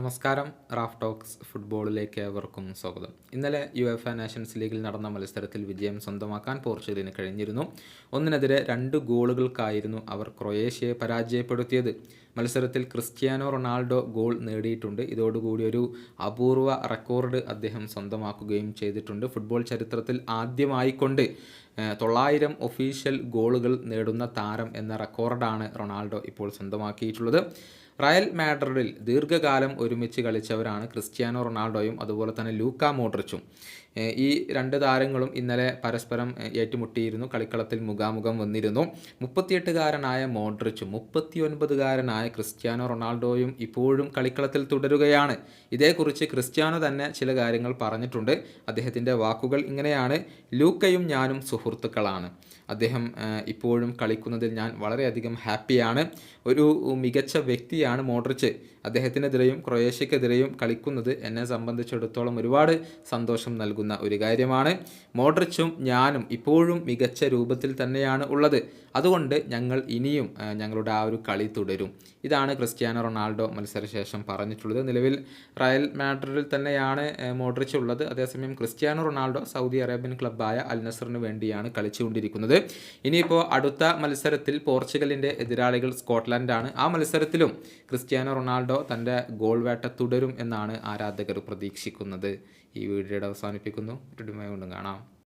നമസ്കാരം Raf talks ഫുട്ബോളിലേക്ക് ഏവർക്കും സ്വാഗതം. ഇന്നലെ യു എഫ് എ നാഷൻസ് ലീഗിൽ നടന്ന മത്സരത്തിൽ വിജയം സ്വന്തമാക്കാൻ പോർച്ചുഗലിന് കഴിഞ്ഞിരുന്നു. ഒന്നിനെതിരെ രണ്ട് ഗോളുകൾക്കായിരുന്നു അവർ ക്രൊയേഷ്യയെ പരാജയപ്പെടുത്തിയത്. മത്സരത്തിൽ ക്രിസ്ത്യാനോ റൊണാൾഡോ ഗോൾ നേടിയിട്ടുണ്ട്. ഇതോടുകൂടി ഒരു അപൂർവ റെക്കോർഡ് അദ്ദേഹം സ്വന്തമാക്കുകയും ചെയ്തിട്ടുണ്ട്. ഫുട്ബോൾ ചരിത്രത്തിൽ ആദ്യമായിക്കൊണ്ട് തൊള്ളായിരം ഒഫീഷ്യൽ ഗോളുകൾ നേടുന്ന താരം എന്ന റെക്കോർഡാണ് റൊണാൾഡോ ഇപ്പോൾ സ്വന്തമാക്കിയിട്ടുള്ളത്. റയൽ മാഡ്രിഡിൽ ദീർഘകാലം ഒരുമിച്ച് കളിച്ചവരാണ് ക്രിസ്ത്യാനോ റൊണാൾഡോയും അതുപോലെ തന്നെ ലൂക്ക മോഡ്രിച്ചും. ഈ രണ്ട് താരങ്ങളും ഇന്നലെ പരസ്പരം ഏറ്റുമുട്ടിയിരുന്നു കളിക്കളത്തിൽ മുഖാമുഖം വന്നിരുന്നു. മുപ്പത്തിയെട്ടുകാരനായ മോഡ്രിച്ചും മുപ്പത്തിയൊൻപതുകാരനായ ക്രിസ്ത്യാനോ റൊണാൾഡോയും ഇപ്പോഴും കളിക്കളത്തിൽ തുടരുകയാണ്. ഇതേക്കുറിച്ച് ക്രിസ്ത്യാനോ തന്നെ ചില കാര്യങ്ങൾ പറഞ്ഞിട്ടുണ്ട്. അദ്ദേഹത്തിന്റെ വാക്കുകൾ ഇങ്ങനെയാണ്. ലൂക്കയും ഞാനും സുഹൃത്തുക്കളാണ്. അദ്ദേഹം ഇപ്പോഴും കളിക്കുന്നതിൽ ഞാൻ വളരെയധികം ഹാപ്പിയാണ്. ഒരു മികച്ച വ്യക്തിയാണ് മോഡ്രിച്ച്. അദ്ദേഹത്തിനെതിരെയും ക്രൊയേഷ്യക്കെതിരെയും കളിക്കുന്നത് എന്നെ സംബന്ധിച്ചിടത്തോളം ഒരുപാട് സന്തോഷം നൽകുന്ന ഒരു കാര്യമാണ്. മോഡ്രിച്ചും ഞാനും ഇപ്പോഴും മികച്ച രൂപത്തിൽ തന്നെയാണ് ഉള്ളത്. അതുകൊണ്ട് ഞങ്ങൾ ഇനിയും ഞങ്ങളുടെ ആ ഒരു കളി തുടരും. ഇതാണ് ക്രിസ്ത്യാനോ റൊണാൾഡോ മത്സരശേഷം പറഞ്ഞിട്ടുള്ളത്. നിലവിൽ റയൽ മാഡ്രിഡിൽ തന്നെയാണ് മോഡ്രിച്ച് ഉള്ളത്. അതേസമയം ക്രിസ്ത്യാനോ റൊണാൾഡോ സൗദി അറേബ്യൻ ക്ലബ്ബായ അൽ നസറിന് വേണ്ടിയാണ് കളിച്ചുകൊണ്ടിരിക്കുന്നത്. ഇനിയിപ്പോൾ അടുത്ത മത്സരത്തിൽ പോർച്ചുഗലിന്റെ എതിരാളികൾ സ്കോട്ട്ലൻഡാണ്. ആ മത്സരത്തിലും ക്രിസ്ത്യാനോ റൊണാൾഡോ തന്റെ ഗോൾ വേട്ട തുടരും എന്നാണ് ആരാധകർ പ്രതീക്ഷിക്കുന്നത്. ഈ വീഡിയോയുടെ അവസാനിപ്പിക്കുന്നു. വീണ്ടും കാണാം.